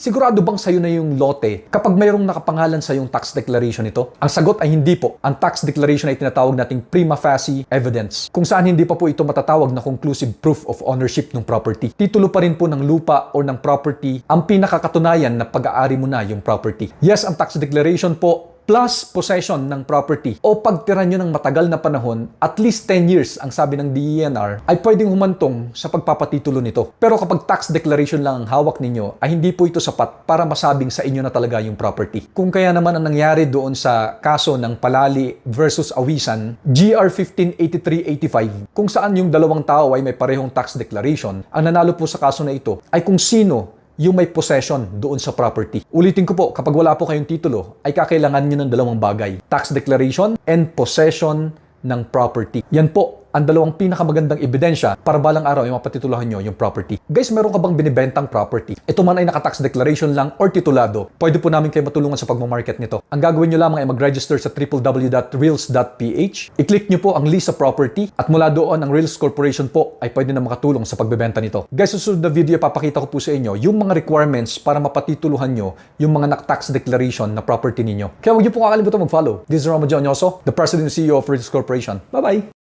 Sigurado bang sa'yo na yung lote kapag mayroong nakapangalan sa yung tax declaration nito? Ang sagot ay hindi po. Ang tax declaration ay tinatawag nating prima facie evidence kung saan hindi pa po ito matatawag na conclusive proof of ownership ng property. Titulo pa rin po ng lupa o ng property ang pinakakatunayan na pag-aari mo na yung property. Yes, ang tax declaration po plus possession ng property o pagtira nyo ng matagal na panahon, at least 10 years ang sabi ng DENR, ay pwedeng humantong sa pagpapatitulo nito. Pero kapag tax declaration lang ang hawak ninyo, ay hindi po ito sapat para masabing sa inyo na talaga yung property. Kung kaya naman ang nangyari doon sa kaso ng Palali versus Awisan, GR 158385, kung saan yung dalawang tao ay may parehong tax declaration, ang nanalo po sa kaso na ito ay kung sino yung may possession doon sa property. Ulitin ko po, kapag wala po kayong titulo, ay kakailangan nyo ng dalawang bagay. Tax declaration and possession ng property. Yan po ang dalawang pinakamagandang ebidensya para balang araw ay mapatitulahan nyo yung property. Guys, meron ka bang binibentang property? Ito man ay naka-tax declaration lang or titulado, pwede po namin kayo matulungan sa pagmamarket nito. Ang gagawin nyo lamang ay mag-register sa www.reals.ph. I-click nyo po ang list sa property at mula doon ang Reals Corporation po ay pwede na makatulong sa pagbebenta nito. Guys, susunod na video, papakita ko po sa inyo yung mga requirements para mapatituluhan nyo yung mga nak-tax declaration na property ninyo. Kaya huwag nyo po kakalimutan mag-follow. This is Romo John Yoso, the President and CEO of Reals Corporation. Bye-bye!